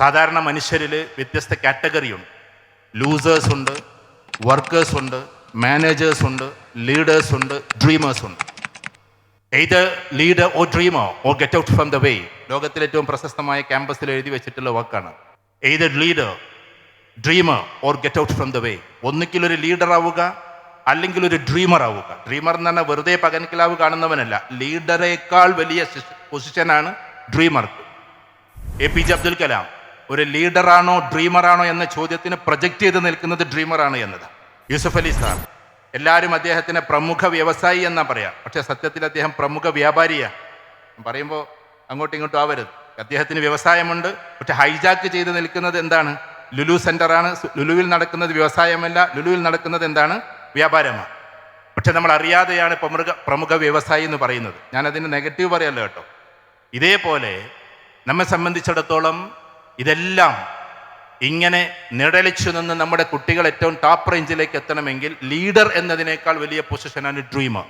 സാധാരണ മനുഷ്യരിൽ വ്യത്യസ്ത കാറ്റഗറി ഉണ്ട്. ലൂസേഴ്സ് ഉണ്ട് വർക്കേഴ്സ് ഉണ്ട് മാനേജേഴ്സ് ഉണ്ട് ലീഡേഴ്സ് ഉണ്ട് ഡ്രീമേഴ്സ് ഉണ്ട്. Either leader or ഡ്രീമോ or get out from the way ലോകത്തിലെ ഏറ്റവും പ്രശസ്തമായ ക്യാമ്പസിൽ എഴുതി വെച്ചിട്ടുള്ള വർക്കാണ് either leader dreamer or get out from the way ഒന്നിക്കിൽ ഒരു ലീഡർ ആവുക അല്ലെങ്കിൽ ഒരു ഡ്രീമർ ആവുക. ഡ്രീമർ എന്ന് പറഞ്ഞാൽ വെറുതെ പകൻകിലാവ് കാണുന്നവനല്ല. ലീഡറേക്കാൾ വലിയ പൊസിഷനാണ് ഡ്രീമർക്ക് A P J Abdul Kalam ഒരു ലീഡറാണോ ഡ്രീമറാണോ എന്ന ചോദ്യത്തിന് പ്രൊജക്റ്റ് ചെയ്ത് നിൽക്കുന്നത് ഡ്രീമറാണ് എന്നത്. യൂസഫ് അലി സാർ. എല്ലാവരും അദ്ദേഹത്തിനെ പ്രമുഖ വ്യവസായി എന്നാ പറയാം. പക്ഷെ സത്യത്തിൽ അദ്ദേഹം പ്രമുഖ വ്യാപാരിയാണ് പറയുമ്പോൾ അങ്ങോട്ടും ഇങ്ങോട്ടും ആവരുത്. അദ്ദേഹത്തിന് വ്യവസായമുണ്ട്. പക്ഷെ ഹൈജാക്ക് ചെയ്ത് നിൽക്കുന്നത് എന്താണ്? ലുലു സെന്ററാണ്. ലുലുവിൽ നടക്കുന്നത് വ്യവസായമല്ല. ലുലുവിൽ നടക്കുന്നത് എന്താണ്? വ്യാപാരമാണ് പക്ഷെ നമ്മൾ അറിയാതെയാണ് പ്രമുഖ പ്രമുഖ വ്യവസായി എന്ന് പറയുന്നത്. ഞാനതിന് നെഗറ്റീവ് പറയല്ലോ കേട്ടോ. ഇതേപോലെ നമ്മെ സംബന്ധിച്ചിടത്തോളം ഇതെല്ലാം ഇങ്ങനെ നിഴലിച്ചു നിന്ന് നമ്മുടെ കുട്ടികൾ ഏറ്റവും ടോപ്പ് റേഞ്ചിലേക്ക് എത്തണമെങ്കിൽ ലീഡർ എന്നതിനേക്കാൾ വലിയ പൊസിഷനാണ് ഡ്രീമർ